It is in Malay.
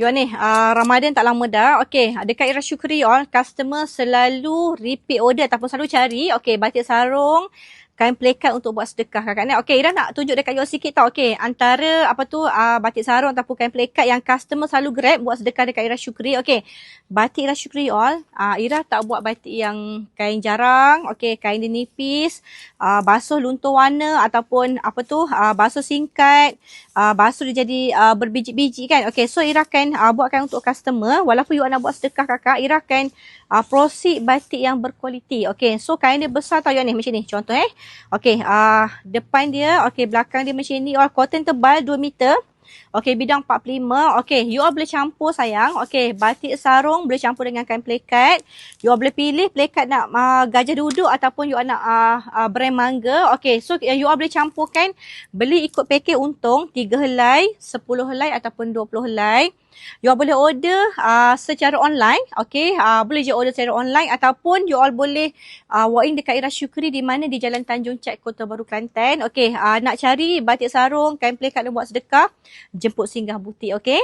You all ni, uh, Ramadan tak lama dah. Okay, dekat Ira Syukri all, customer selalu repeat order ataupun selalu cari. Okay, batik sarung, kain pelekat untuk buat sedekah kakak ni. Okey, Ira nak tunjuk dekat you sikit tau. Okey, antara apa tu uh, batik sarung ataupun kain pelekat yang customer selalu grab buat sedekah dekat Ira Syukri. Okey, batik Ira Syukri all, uh, Ira tak buat batik yang kain jarang. Okey, kain dia nipis, uh, basuh luntur warna ataupun apa tu uh, basuh singkat, uh, basuh dia jadi uh, berbiji-biji kan. Okey, so Ira akan uh, buatkan untuk customer. Walaupun you nak buat sedekah kakak, Ira akan uh, proceed batik yang berkualiti. Okey, so kain dia besar tau you ni macam ni. Contoh eh. Okey, uh, depan dia, okey belakang dia macam ni. Oh, cotton tebal 2 meter. Okey, bidang 45. Okey, you all boleh campur sayang. Okey, batik sarung boleh campur dengan kain plekat. You all boleh pilih plekat nak uh, gajah duduk ataupun you all nak uh, uh, brand mangga. Okey, so uh, you all boleh campurkan. Beli ikut paket untung 3 helai, 10 helai ataupun 20 helai. You all boleh order uh, secara online. Okay. Uh, boleh je order secara online ataupun you all boleh uh, walk in dekat Ira Syukri di mana di Jalan Tanjung Cek Kota Baru Kelantan. Okay. Uh, nak cari batik sarung, kain pelekat dan buat sedekah. Jemput singgah butik. Okay.